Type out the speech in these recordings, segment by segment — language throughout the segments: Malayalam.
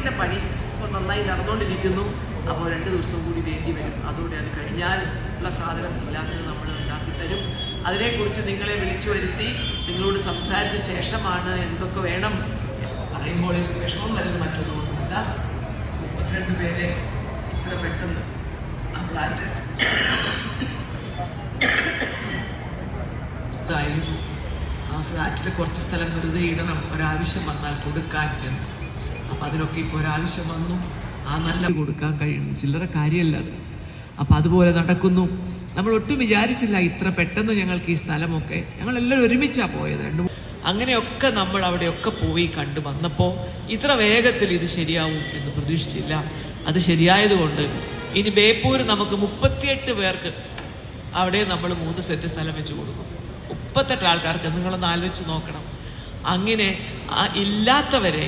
ബിൽഡിങ്ങിന്റെ പണി ഇപ്പോൾ നന്നായി നടന്നുകൊണ്ടിരിക്കുന്നു അപ്പോൾ രണ്ട് ദിവസം കൂടി വേണ്ടി വരും. അതോടെ അത് കഴിഞ്ഞാൽ ഉള്ള സാധനം ഇല്ലാത്തത് നമ്മൾ ഉണ്ടാക്കി തരും. അതിനെക്കുറിച്ച് നിങ്ങളെ വിളിച്ചു വരുത്തി നിങ്ങളോട് സംസാരിച്ച ശേഷമാണ് എന്തൊക്കെ വേണം പറയുമ്പോൾ വിഷമം വരുന്നത് മറ്റൊന്നുകൊണ്ടുമല്ല മുപ്പത്തിരണ്ട് പേരെ ഇത്ര പെട്ടെന്ന് ആ ഫ്ലാറ്റ് ഇതായിരുന്നു. ആ ഫ്ലാറ്റിൽ കുറച്ച് സ്ഥലം വെറുതെ ഇടണം. ഒരാവശ്യം വന്നാൽ കൊടുക്കാൻ എന്ന്. അപ്പം അതിനൊക്കെ ഇപ്പോൾ ഒരാവശ്യം വന്നു. ആ നല്ല കൊടുക്കാൻ കഴിയുന്നു. ചില്ലറ കാര്യമല്ല അത്. അപ്പം അതുപോലെ നടക്കുന്നു. നമ്മൾ ഒട്ടും വിചാരിച്ചില്ല ഇത്ര പെട്ടെന്ന് ഞങ്ങൾക്ക് ഈ സ്ഥലമൊക്കെ ഞങ്ങൾ എല്ലാവരും ഒരുമിച്ചാണ് പോയത്. രണ്ടു അങ്ങനെയൊക്കെ നമ്മൾ അവിടെയൊക്കെ പോയി കണ്ടു. വന്നപ്പോൾ ഇത്ര വേഗത്തിൽ ഇത് ശരിയാവും എന്ന് പ്രതീക്ഷിച്ചില്ല. അത് ശരിയായതുകൊണ്ട് ഇനി ബേപ്പൂർ നമുക്ക് മുപ്പത്തിയെട്ട് പേർക്ക് അവിടെ നമ്മൾ മൂന്ന് സെറ്റ് സ്ഥലം വെച്ച് കൊടുക്കും. മുപ്പത്തെട്ട് ആൾക്കാർക്ക് നിങ്ങളൊന്ന് ആലോചിച്ച് നോക്കണം. അങ്ങനെ ആ ഇല്ലാത്തവരെ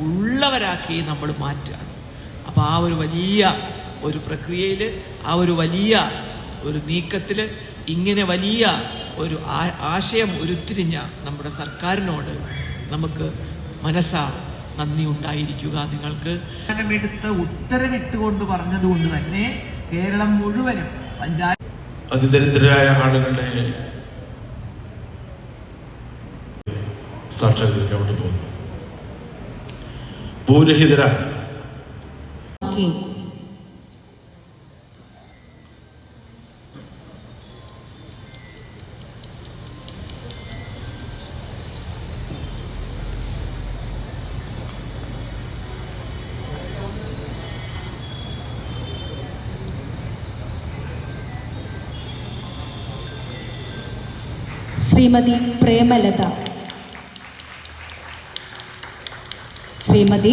ഉള്ളവരാക്കി നമ്മൾ മാറ്റുകയാണ് അപ്പോൾ ആ ഒരു വലിയ ഒരു പ്രക്രിയയിൽ ആ ഒരു വലിയ ഒരു നീക്കത്തിൽ ഇങ്ങനെ വലിയ ഒരു ആശയം ഉരുത്തിരിഞ്ഞ നമ്മുടെ സർക്കാരിനോട് നമുക്ക് മനസ്സാ നന്ദി ഉണ്ടായിരിക്കുക നിങ്ങൾക്ക്. എടുത്ത ഉത്തരവിട്ടുകൊണ്ട് പറഞ്ഞതുകൊണ്ട് തന്നെ കേരളം മുഴുവനും പഞ്ചായത്ത് അതിദരിദ്രരായ ആളുകളുടെ സാക്ഷാത്കരിക്കാൻ വേണ്ടി പോകുന്നു. ഭൂരഹിതരായ ആക്കി Shrimati Premalatha Shrimati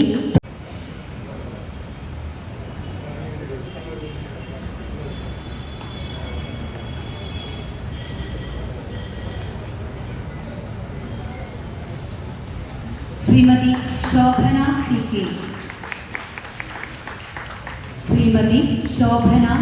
Shrimati Shobhana C K Shrimati Shobhana